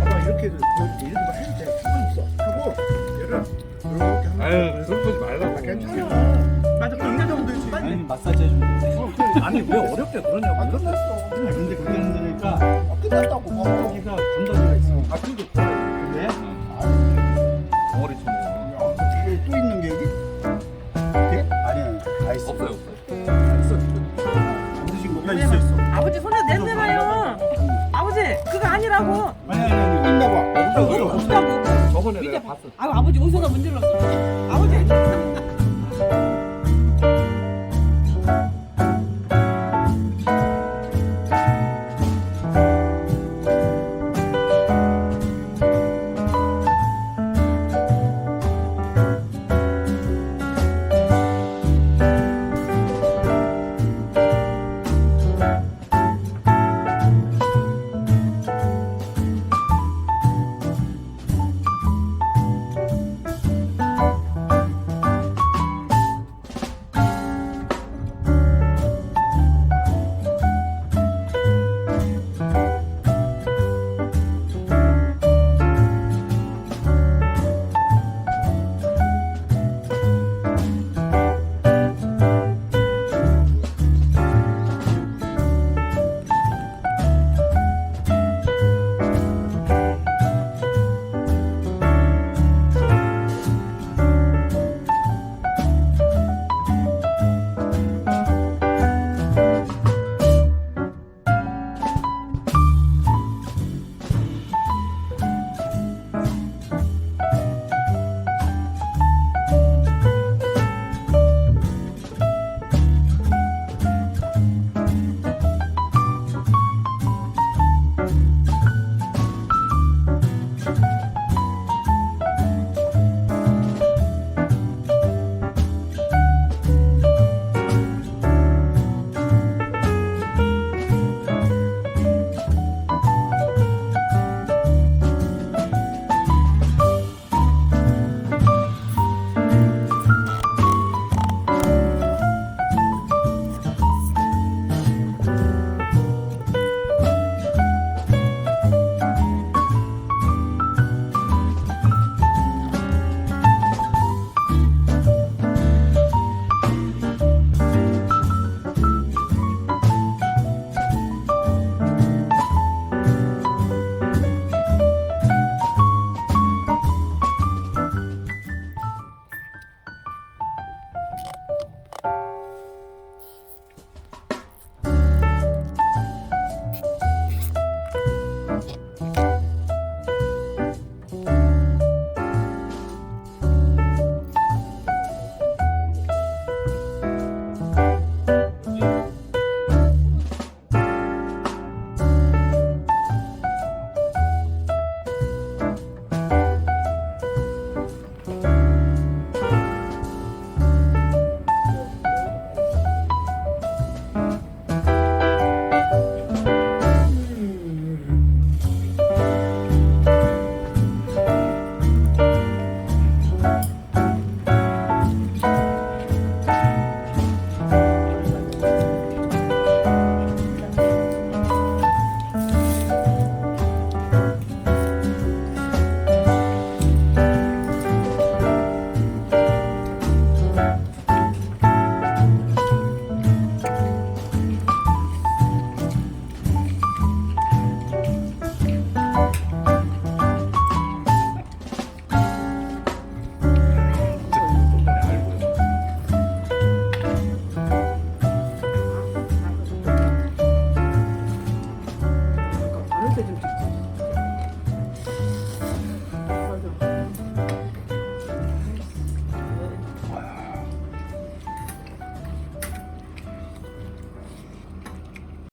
봐봐 이렇게 이렇게 막 해도 돼. 상관없어. 하고 얘를 이렇게 하면 아유 그런 거지 아, 말라고. 괜찮아. 맞아 그런 정도 되지. 아니 마사지 해주면 돼. 어. 아니 왜 어렵게 그러냐고. 아 끝났어. 아, 근데 그게 힘드니까 아, 끝났다고. 봐봐. 여기가 건더기가 있어. 아근 아니라고. 아니 아니 아니. 없어. 없다고. 저번에 내가 봐. 봤어. 아 아버지 어디서 문질렀어. 아버지 这就就就